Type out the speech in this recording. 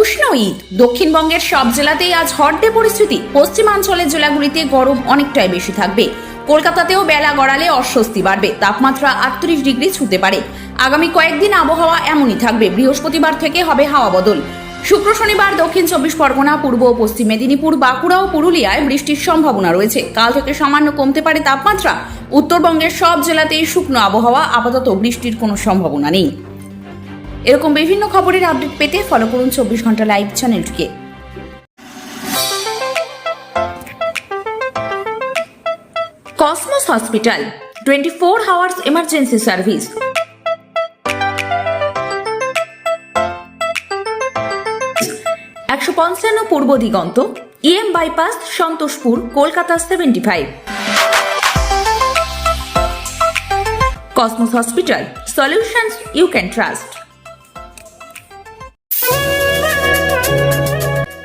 উষ্ণ ঈদ। দক্ষিণবঙ্গের সব জেলাতেই আজ হটডে পরিস্থিতি। পশ্চিমাঞ্চলের জেলাগুলিতে গরম অনেকটাই বেশি থাকবে। কলকাতাতেও বেলা গড়ালে অস্বস্তি বাড়বে। তাপমাত্রা আটত্রিশ ডিগ্রি ছুঁতে পারে। আগামী কয়েকদিন আবহাওয়া এমনই থাকবে। বৃহস্পতিবার থেকে হবে হাওয়া বদল। শুক্র, শনিবার দক্ষিণ চব্বিশ পরগনা, পূর্ব ও পশ্চিম মেদিনীপুর, বাঁকুড়া ও পুরুলিয়ায় বৃষ্টির সম্ভাবনা রয়েছে। কাল থেকে সামান্য কমতে পারে তাপমাত্রা। উত্তরবঙ্গের সব জেলাতেই শুকনো আবহাওয়া, আপাতত বৃষ্টির কোনো সম্ভাবনা নেই। এরকম বিভিন্ন খবরের আপডেট পেতে ফলো করুন চব্বিশ ঘণ্টা লাইভ চ্যানেলটিকে Cosmos hospital twenty four hours emergency service একশো পঞ্চান্ন পূর্ব দিগন্ত EM bypass Santoshpur, Kolkata seventy five Cosmos hospital solutions you can trust